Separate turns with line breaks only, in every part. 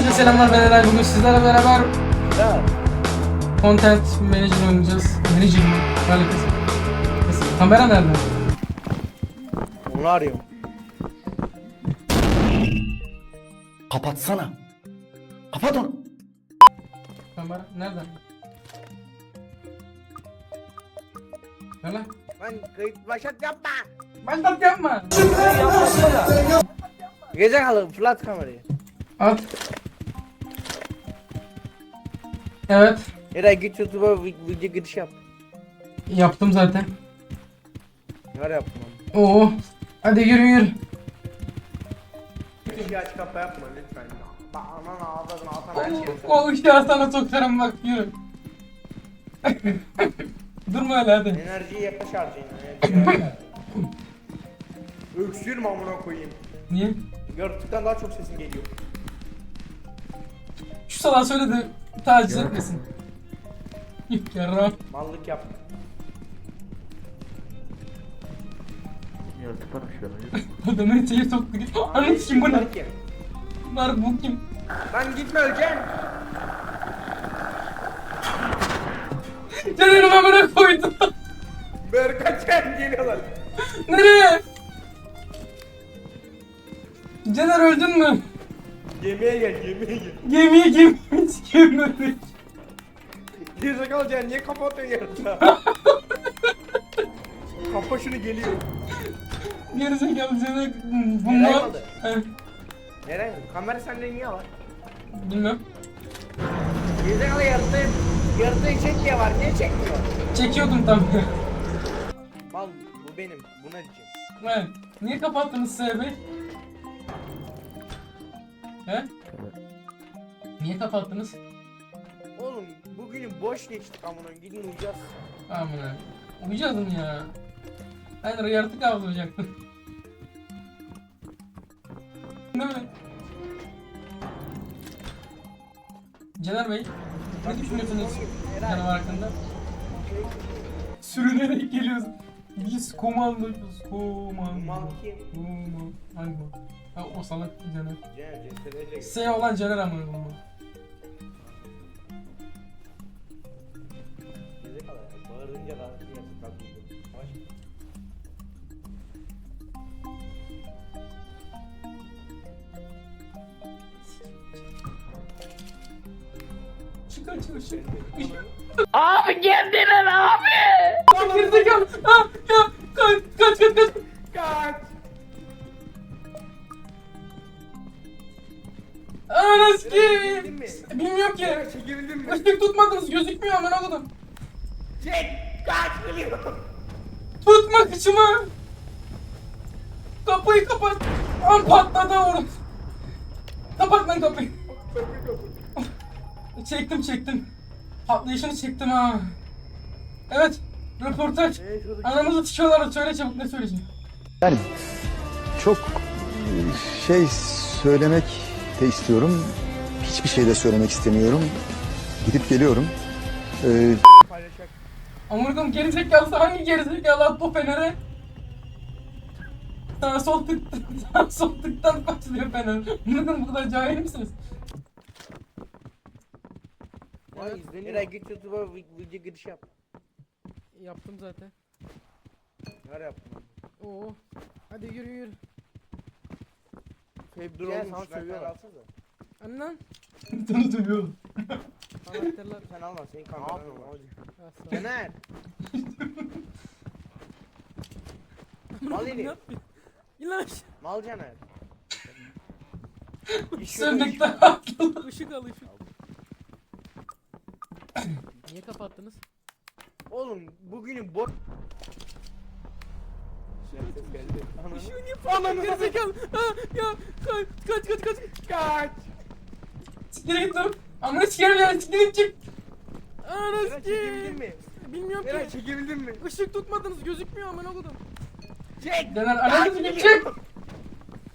Herkese selamlar ben Eray bugün sizlerle beraber. Content Manager oynayacağız. Manager mi? Alakası. Nasıl? Kamera nerede?
Onu arıyorum.
Kapatsana. Kapat onu.
Kamera nerede? Ver lan.
Ben kayıt başlat yapma.
Başlat yapma.
Gece kalı flat kamerayı.
At. Evet.
Eray git YouTube'a vi- video giriş yap.
Yaptım zaten.
Ne onu?
Oo. Hadi yürü yürü.
Işığı aç kapa yapma lütfen. Bak aman ağzına atan her şeyi.
O ışığı sana sokarım bak yürü. Durma öyle hadi.
Enerjiyi yaklaş harcayın. enerjiyi. Öksürme amına koyayım.
Niye?
Yaratıktan daha çok sesin geliyor.
Şu salağı söyle de taciz etmesin. Yok yarram.
Mallık yap.
Yaratıklar aşağıda.
Adamın içeri soktu. Anam kim bu ne?
Bunlar kim?
Bunlar bu kim?
Lan gitme öleceğim.
Caner'im amına koydum.
Berkaçen geliyorlar.
Nereye? Caner öldün mü?
Gemiye gel gemiye gel.
Gemiye sikeyim böyle.
Gerizekalı Ceren niye kapatıyorsun yaratığı? Kapa şunu geliyor.
Gerizekalı
Nereye
bunlar.
kaldı?
He,
Neren? Kamera sende niye var?
Bilmem.
Gerizekalı yaratığı, yaratığı çek diye var. Niye çekmiyor?
Çekiyordum tam.
Mal bu benim. Buna diyeceğim.
He. Niye kapattınız sebebi? He? Niye kapattınız?
Oğlum bugünü boş geçtik amına gidin uyuyacağız.
Amına. Uyuyacaktım ya. Ben yaratık avlayacaktım. Değil mi? Caner Bey, ne düşünüyorsunuz canavar hakkında? Sürünerek geliyoruz. Biz komandocuyuz, komando.
Kim?
Komando. Hangi? Ha, o salak Caner.
Ceren cesedecek.
S olan Caner amına koyayım.
Bağırınca da. Baş.
Çıkar çıkar çıkar.
Abi kendine ne abi?
Gerizekalı. Ha, ya, kaç kaç kaç kaç.
Kaç!
Anas ki. Bilmiyorum ki.
Çekebildin mi?
Işık tutmadınız gözükmüyor aman oğlum.
Çek! Kaç geliyor?
Tutma kıçımı. Kapıyı kapat. An patladı orası. Kapat lan kapıyı. Çektim çektim. Patlayışını çektim ha. Evet. Röportaj. Anamızı tikiyorlar. Söyle çabuk ne söyleyeceğim.
Yani çok e, şey söylemek de istiyorum. Hiçbir şey de söylemek istemiyorum. Gidip geliyorum. Ee,
Paylaşacak.
Amurgum gerizekalısı hangi gerizekalı attı o fenere? Sağ sol tık sağ sol tıktan başlıyor fener. Amurgum bu kadar cahil misiniz?
Vay izleniyor. Eray git YouTube'a vi- video giriş yap.
Yaptım zaten.
Ne var yaptın?
Oo. Hadi yürü yürü.
Feb dur oğlum sana sövüyorlar.
Anlan. Sana söylüyorum. Anahtarlar.
Sen alma senin kameran var. Caner. Mal
Ne
yedi.
yapıyorsun? İlaç.
Mal Caner.
Sönmekte
yolu,
haklı. Işık al ışık. Niye kapattınız?
Oğlum bugünün boş... Ses geldi. Ananı-
Işığı niye falan gerizekalı? Ha ya kaç kaç kaç kaç.
Kaç!
Siktir git dur. Amına sikerim ya siktir git çık.
Eray
Anas
çekebildin
ki.
mi?
Bilmiyorum
Eray
ki.
çekebildin mi?
Işık tutmadınız gözükmüyor aman okudum.
Çek!
Caner ananı sikeyim çık.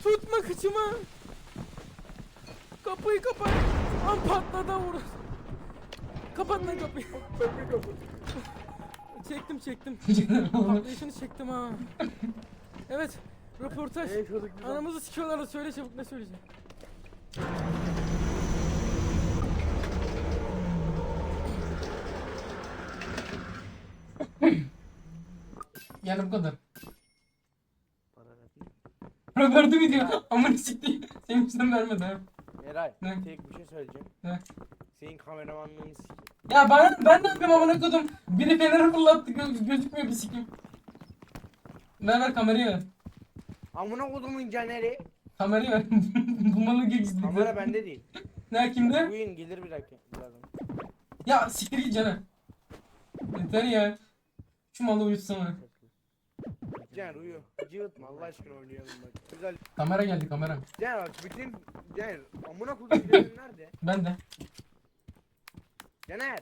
Tutma kıçımı. Kapıyı kapat. An patladı vurur. Kapat lan kapıyı. Kapıyı kapat. çektim çektim. Patlayışını çektim ha. Evet. Röportaj.
Ee, çocuk güzel.
Anamızı sikiyorlar da söyle çabuk ne söyleyeceğim. Yani bu kadar.
Para verdim.
Para verdi mi diyor? Amına siktiğim. Senin yüzünden vermedi ha.
Eray
Ne?
tek bir şey söyleyeceğim.
Ne?
Senin kameramanlığını sikeyim.
Ya ben, ben ne yapayım amına kodum. Biri feneri fırlattı gö- gözükmüyor bir sikim. Ver ver kamerayı ver.
Amına kodumun caneri.
Kamerayı ver. Kumalı gizli.
Kamera bende değil.
Ne kimde?
Bugün gelir bir dakika. Birazdan.
Ya siktir git Caner. Yeter ya. Şu malı uyutsana.
Caner uyu. Cıvıtma Allah aşkına oynayalım bak. Güzel.
Kamera geldi kamera.
Caner bak bütün Caner amına kodum nerede?
Ben de.
Caner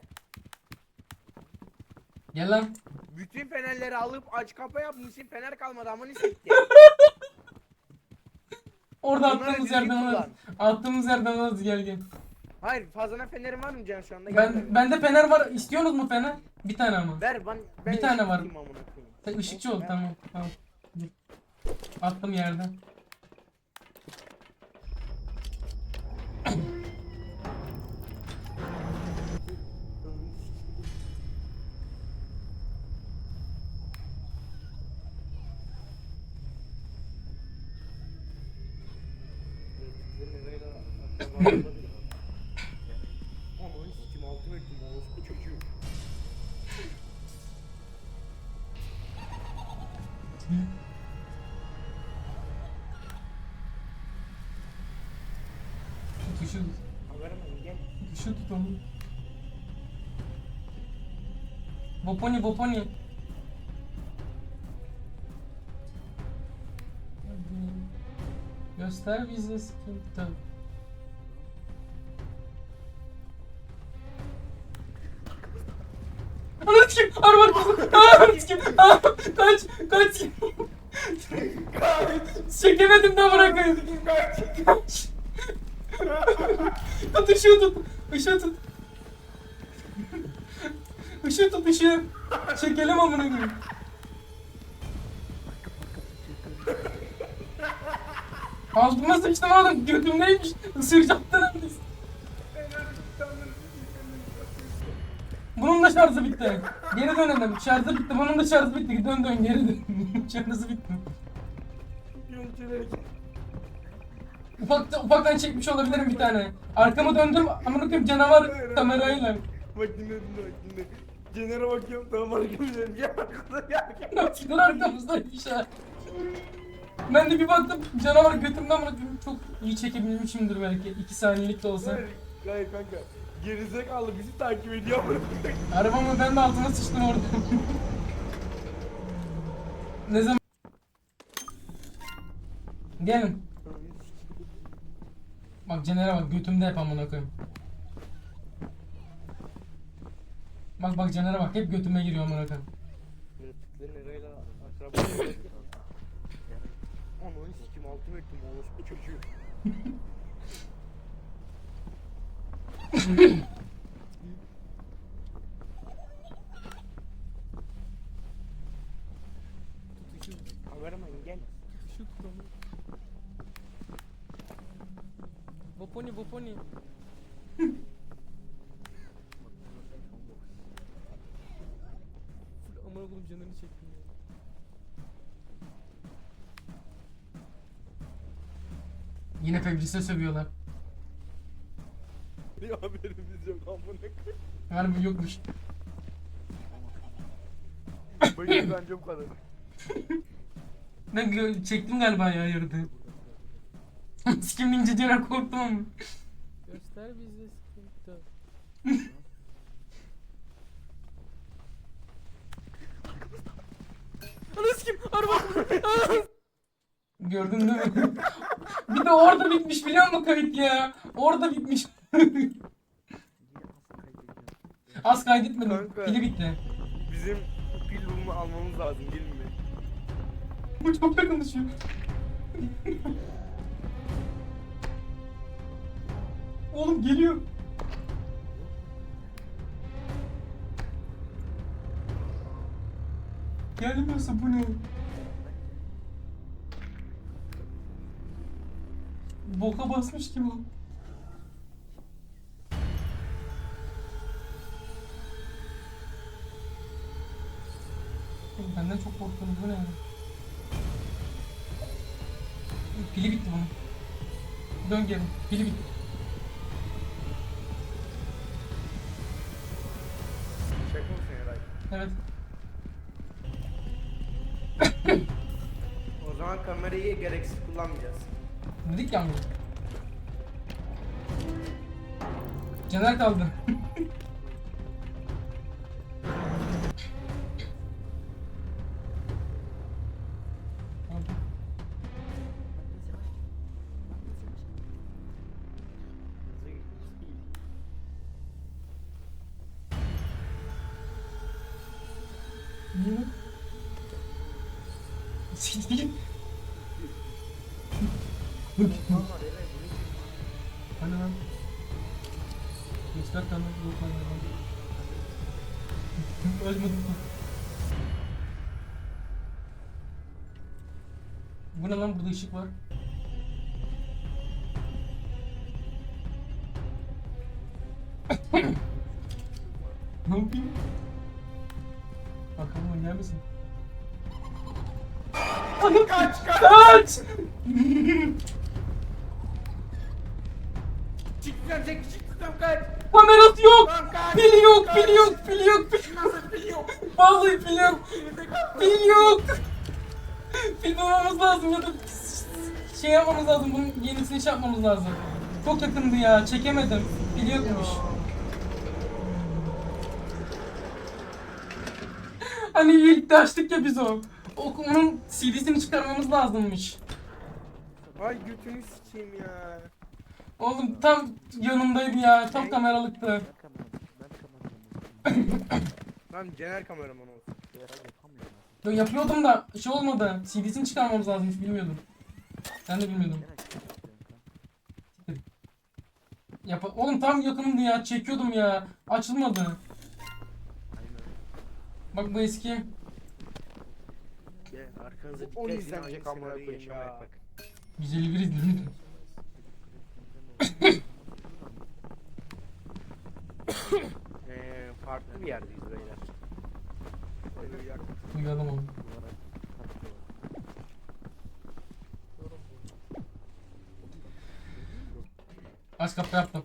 Gel lan.
bütün fenerleri alıp aç kapa yapmışsın fener kalmadı amına sikti.
Orada attığımız
düzgün
yerden alırız.
kullan.
Attığımız yerden alırız gel gel.
Hayır fazladan fenerin var mı Caner şu anda?
Ben bende fener var. İstiyorsunuz mu fener? Bir tane ama.
Ver ben, ben
Bir tane var.
tutayım amına koyayım.
Sen ışıkçı ol tamam. Tamam. Attım yerden.
Ananı sikim altıma ettim orospu çocuğu.
Hadi. Göster bize sıkıntı. Aa, Kaç! Kaç! Çekemedim de bırakayım. Kaç! Tut ışığı tut! Işığı tut! Işığı tut ışığı! Çekelim amına koyayım. Altıma sıçtım oğlum götümdeymiş. Isıracaktı neredeyse. Bunun da şarjı bitti. Geri dönelim. Şarjı bitti. Bunun da şarjı bitti. Dön dön geri dön. şarjı bitti. Ufak, ufaktan çekmiş olabilirim bir tane. Arkamı döndüm. Amına koyayım canavar kamerayla.
Bak dinle dinle bak dinle. Caner'e bakıyorum tamam arkamda gel arkada gel gel.
Arkamızdaymış ha. Ben de bir baktım canavar götümden bırakıyorum. Çok iyi çekebilmişimdir belki. 2 saniyelik de olsa.
Hayır, Hayır kanka. Gerizekalı bizi takip ediyor.
Arabamla ben de altıma sıçtım orada. ne zaman? Gelin. Bak Caner'e bak götümde hep amına koyayım. Bak bak Caner'e bak hep götüme giriyor amına koyayım.
Ananı sikim altıma ettim orospu çocuğu. Kameraman gel.
Şu kuralı. Boponi boponi. Full amına koyayım canını çektim ya. Yine Febris'e sövüyorlar.
Haberimiz yok amına koyayım.
Harbi yokmuş.
Benim bence bu kadar.
Ben gö- çektim galiba ya yırdı. Sikim deyince Caner korktum ama. Göster bize sıkıntı. Anı sikim araba. Gördün değil mi? bir de orada bitmiş biliyor musun kayıt ya? Orada bitmiş. Az kaydetmedim.
Kanka.
Pili bitti.
Bizim pil bulumu almamız lazım gelin mi?
Bu çok da konuşuyor. Oğlum geliyor. Gelmiyorsa bu ne? Boka basmış gibi o. Senden çok korktum bu ne? Pili bitti bunun. Dön geri. Pili bitti. Evet.
O zaman kamerayı gereksiz kullanmayacağız.
Dedik ya amına. Caner kaldı. Bu ne lan burada ışık var. ne yapayım? Arkamdan gel misin? Kaç kaç! Kaç!
Çıkacağım çek çıkacağım kaç.
Kamerası yok! Pili yok, pili yok, pili yok, pili
biliyor?
Vallahi pil yok. Pil yok. Pil bulmamız lazım ya da şey yapmamız lazım. Bunun yenisini şey yapmamız lazım. Çok yakındı ya. Çekemedim. Pil yokmuş. Hani ilk de açtık ya biz o. o onun CD'sini çıkarmamız lazımmış.
Ay götünü sikeyim ya.
Oğlum tam yanımdaydı ya. Tam kameralıktı.
Lan Cener kameraman olsun.
Yo, yapıyordum da şey olmadı. CD'sini çıkarmamız lazımmış bilmiyordum. Ben de bilmiyordum. Yap Oğlum tam yakınımdı ya. Çekiyordum ya. Açılmadı. Bak bu eski.
Arkanıza
O
dikkat
izlenecek
edin,
amına koyayım ya.
yaşamaya bak.
151 izledim.
Ee, farklı bir yerdeyiz beyler.
Uyuyalım onu. Aç kapı yaptım.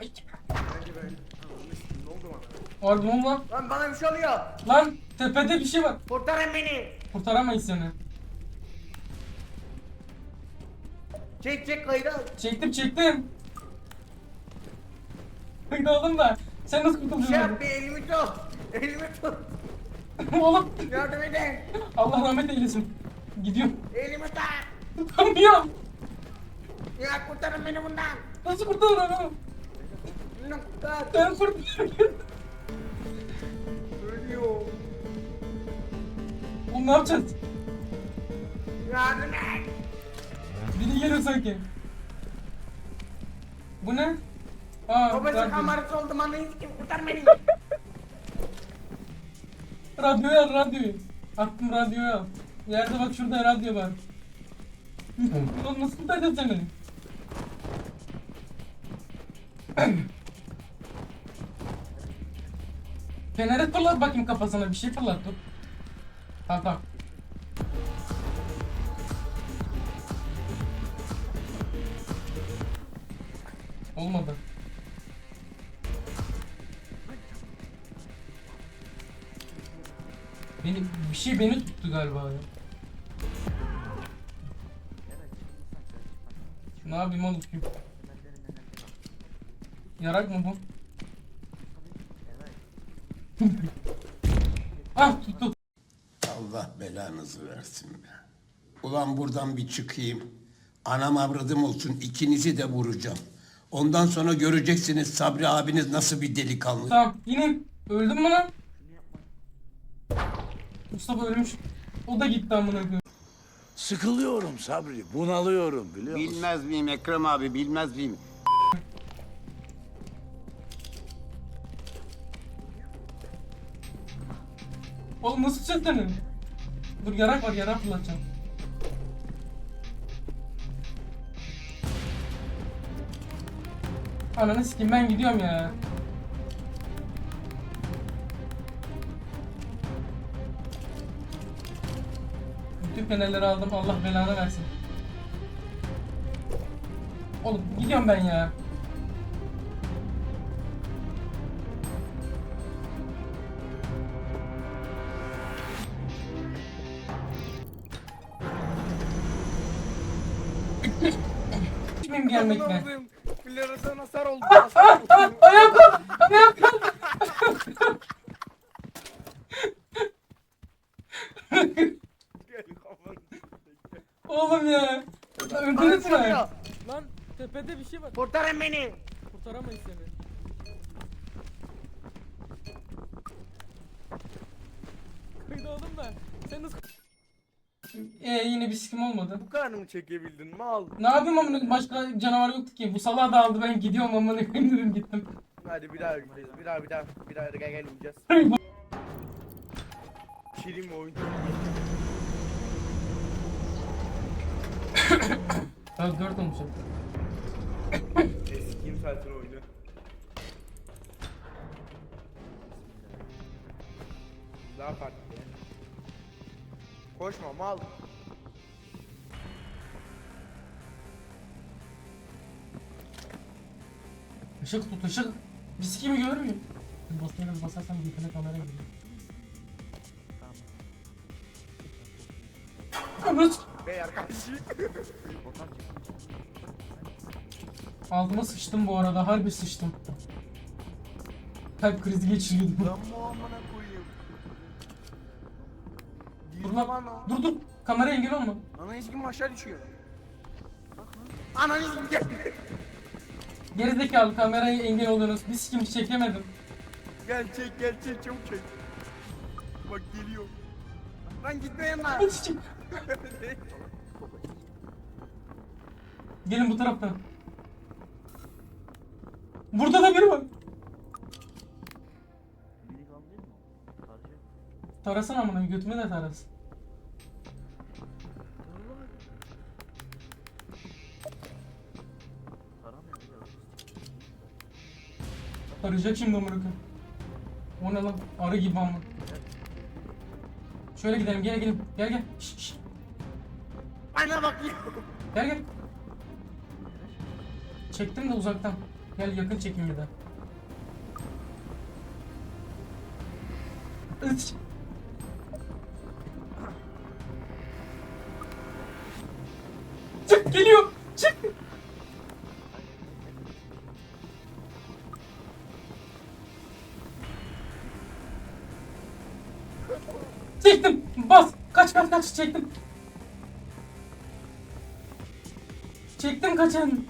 Ay,
Bence ben... Ne oldu
Orada mı lan?
Bana bir şey oluyor.
Lan tepede bir şey var.
Kurtarın beni.
Kurtaramayız seni.
Çek çek kaydı.
Çektim çektim. Kıydı oğlum da. Sen nasıl
Şey
kurtulacaksın?
yap bir elimi tut. Elimi tut.
oğlum.
Yardım edin.
Allah rahmet eylesin. Gidiyorum.
Elimi tut.
Tutamıyorum.
Ya kurtarın beni bundan.
Nasıl kurtarırım?
Bunu kurtar.
Ben kurtarıyorum. Oğlum ne yapacağız?
Yardım et.
Biri geliyor sanki. Bu ne? Aa,
Babası
radyo.
kamerası oldu bana hiç kim kurtar beni.
Radyoyu al, radyoyu. Attım radyoyu al. Yerde bak şurada radyo var. Oğlum nasıl kurtaracağız seni? Feneri fırlat bakayım kafasına bir şey fırlat dur. Tamam tamam. Olmadı. Beni bir şey beni tuttu galiba ya. Ne yapayım oğlum? Yarak mı bu? ah tuttu.
Belanızı versin be. Ulan buradan bir çıkayım. Anam avradım olsun ikinizi de vuracağım. Ondan sonra göreceksiniz Sabri abiniz nasıl bir delikanlı.
Tamam yine öldün mü lan? Mustafa ölmüş. O da gitti amına koyayım.
Sıkılıyorum Sabri, bunalıyorum biliyor musun?
Bilmez miyim Ekrem abi bilmez miyim?
Oğlum nasıl seslenin? Dur yarak var yarak kullanacağım. Ananı sikeyim ben gidiyorum ya. Bütün fenerleri aldım Allah belanı versin. Oğlum gidiyorum ben ya. Kimim gelmekle?
Floresan hasar oldu.
Ayağım kalk! Ayağım kalk! Oğlum ya. Öldünüz mü?
Lan tepede bir şey var.
Kurtarın beni.
Kurtaramayız seni. Kıydı oğlum da. Sen nasıl
Ee yine bir sikim olmadı.
Bu kadar mı çekebildin mal?
Ne yapayım amına başka canavar yoktu ki. Bu salağı da aldı ben gidiyorum amına koyayım dedim gittim.
Hadi bir daha gideceğiz. Bir daha bir daha. Bir daha gel gel gideceğiz. Şirin mi oyun?
Ben dört olmuşum.
Eski saatini oyunu. Koşma mal.
Işık tut ışık. Bir sikimi görür müyüm? Bir basarsam tane kamera geliyor. Anasını
Beyler karşı.
Altıma sıçtım bu arada. Harbi sıçtım. Kalp krizi geçiriyordum.
Lan bu amına koyayım.
Dur
Girdi
lan. Dur dur. Kamera engel olma.
Ana iskim aşağı düşüyor. Ana iskim gel.
Gerizekalı kameraya engel oluyorsunuz. Bir sikim çekemedim.
Gel çek gel çek çabuk çek. Bak geliyor. Lan gitme yanına.
Gelin bu taraftan. Burada da biri var. Tarasana amına götüme de tarasın. Arayacak şimdi amına koyayım. O ne lan? Arı gibi ama. Şöyle gidelim gel gelin. Gel gel. Şş, şş.
Ana bak.
Gel gel. Çektim de uzaktan. Gel yakın çekim bir de. Iç. Çektim. Bas. Kaç kaç kaç çektim. Çektim kaçan.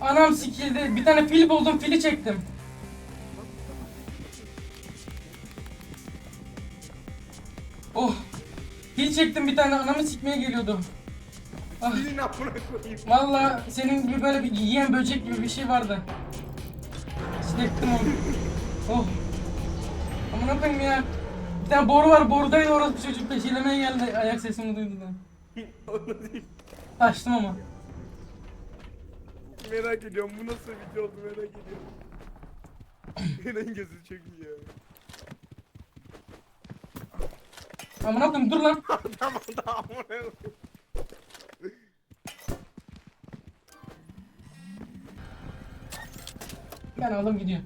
Anam sikildi. Bir tane fil buldum, fili çektim. Çektim bir tane anamı sikmeye geliyordu. Ah.
Dilin amına koyayım.
Valla senin gibi böyle bir yiyen böcek gibi bir şey vardı. Çektim onu. Oh. Amına koyayım ya. Bir tane boru var, borudaydı orası bir çocuk peşilemeye geldi. Ayak sesimi duydu da. Açtım ama.
Merak ediyorum bu nasıl video oldu merak ediyorum. Eren gözü çok iyi ya.
Amına koyayım dur lan.
Tamam tamam.
Ben aldım gidiyor.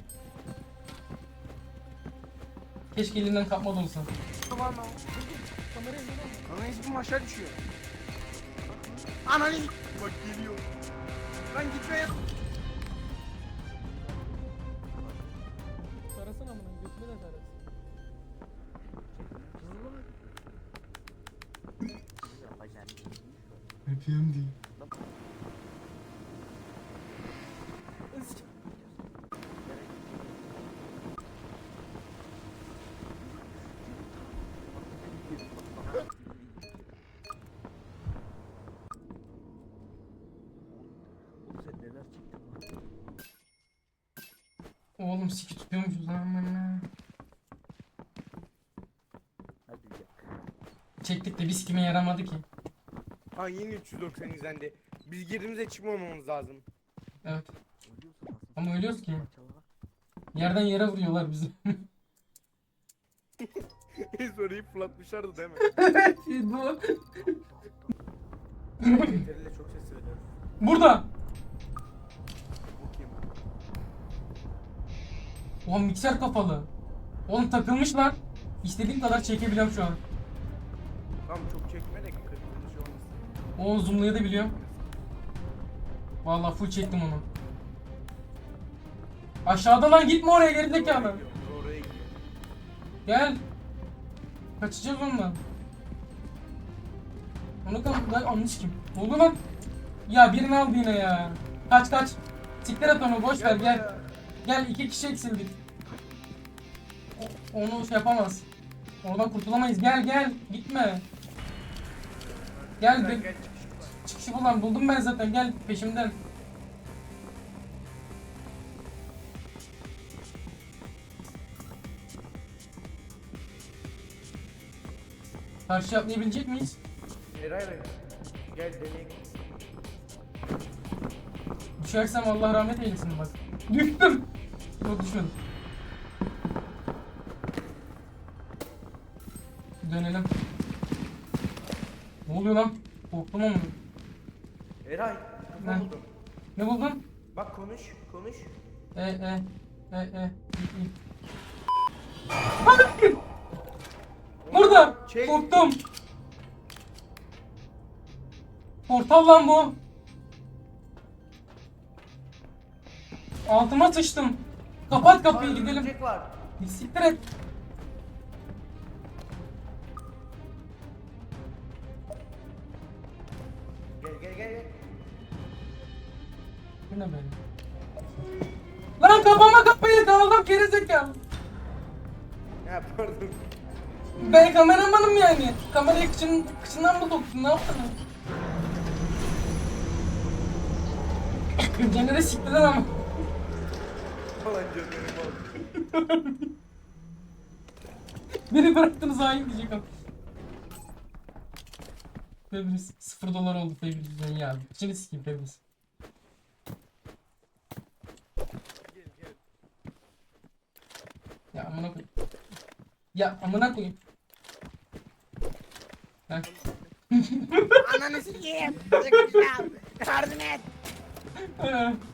Keşke elinden kapmadı olsa.
Tamam lan.
Kamerayı.
Ana ismim aşağı düşüyor. Ananı Bak geliyor. Lan gitme ya.
Oğlum siki tutuyormuşuz lan amına. Çektik de bir sikime yaramadı ki.
Ha yine 390 izlendi. Biz girdiğimizde çıkmamamız lazım.
Evet. Ama ölüyoruz ki. Yerden yere vuruyorlar bizi.
Soruyu fırlatmışlardı değil mi?
evet bu.
Yeterli çok ses söylüyor.
Burada. Oha mikser kapalı. Oğlum takılmış lan. İstediğim kadar çekebiliyorum şu an.
Tamam çok çekme de kırmızı şey olmasın.
O zoomlayabiliyorum. Vallahi full çektim onu. Aşağıda lan gitme oraya
Oraya gidiyor.
Gel. Kaçacağız ondan. Onu kan lan anmış kim? Ne oldu lan? Ya birini aldı yine ya. Kaç kaç. Siktir et onu boş ver gel. Gel iki kişi eksildik. O- Onu şey yapamaz. Oradan kurtulamayız. Gel gel. Gitme. Gel be.
çıkışı
bulan buldum ben zaten. Gel peşimden. Karşı atlayabilecek miyiz?
Eray Eray. Gel deneyelim.
Düşersem Allah rahmet eylesin bak. Düştüm. Yok düşmedim. Dönelim. Ne oluyor lan? Korktum ama.
Eray.
Ne?
Ne buldum?
Ne buldun?
Bak konuş konuş.
E e e e. İyi, iyi. Burada.
Çek.
Korktum. Portal lan bu. Altıma sıçtım. Kapat kapıyı gidelim.
örümcek var.
Siktir et.
Gel gel gel. gel.
Bu ne böyle? Lan kapama kapıyı kaldım gerizekalı.
Ha pardon.
Ben kameramanım yani. Kamerayı kıçın, kıçından mı soktun? Ne yaptın? Caner'e siktiler ama.
Falan canım oğlum.
Beni bıraktınız hain diyecek ama. Febris. 0 dolar oldu Febris yüzünden ya. İçini sikeyim Febris.
Gel gel.
Ya amına koyayım. Ya amına koyayım. Ha.
Ananı sikeyim. Yardım et.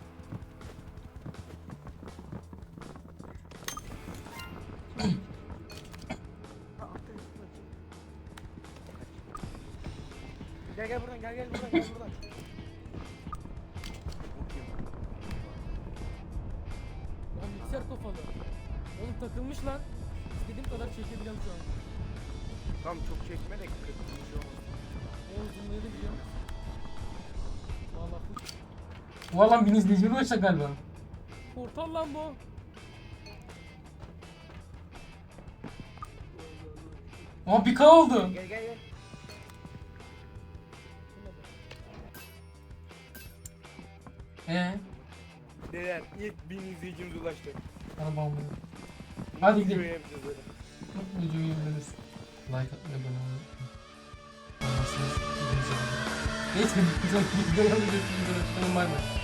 Bu adam bir izleyicinin başa galiba.
Portal lan bu.
Ama bir K oldu.
Gel gel gel.
Ee,
Beyler ilk bin izleyicimiz ulaştı.
araba almayı. Hadi gidelim.
Videoyu yapacağız.
Videoyu izleriz. Like atmayı abone olmayı. Anlarsınız. Neyse. Güzel. Güzel. Güzel. Güzel. Bay bay.